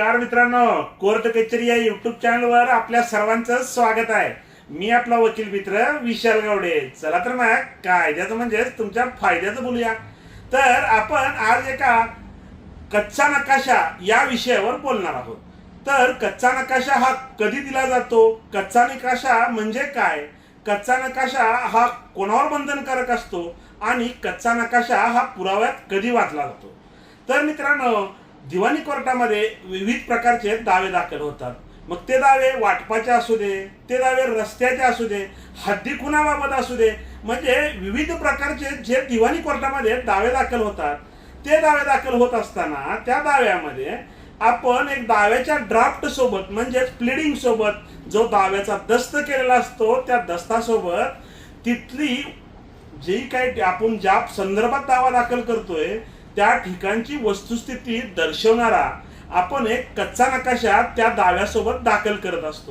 नमस्कार मित्रांनो. कोर्ट कचेरी या युट्यूब चॅनलवर आपल्या सर्वांचं स्वागत आहे. मी आपला वकील मित्र विशाल गावडे. चला तर मग कायद्याचं म्हणजेच तुमच्या फायद्याचं बोलूया. तर आपण आज एका कच्चा नकाशा या विषयावर बोलणार आहोत. तर कच्चा नकाशा हा कधी दिला जातो? कच्चा नकाशा म्हणजे काय? कच्चा नकाशा हा कोणावर बंधनकारक असतो? आणि कच्चा नकाशा हा पुराव्यात कधी वाचला जातो? तर मित्रांनो दिवाणी कोर्टामध्ये विविध प्रकारचे दावे दाखल होतात. मग ते दावे वाटपाचे असू दे ते दावे रस्त्याचे असू दे हद्दी खुनाबाबत असू दे म्हणजे विविध प्रकारचे जे दिवाणी कोर्टामध्ये दावे दाखल होतात ते दावे दाखल होत असताना त्या दाव्यामध्ये आपण एक दाव्याच्या ड्राफ्ट सोबत म्हणजेच प्लिडिंग सोबत जो दाव्याचा दस्त केलेला असतो त्या दस्तासोबत तिथली जी काही आपण ज्या संदर्भात दावा दाखल करतोय त्या ठिकाणची वस्तुस्थिती दर्शवणारा आपण एक कच्चा नकाशा त्या दाव्यासोबत दाखल करत असतो.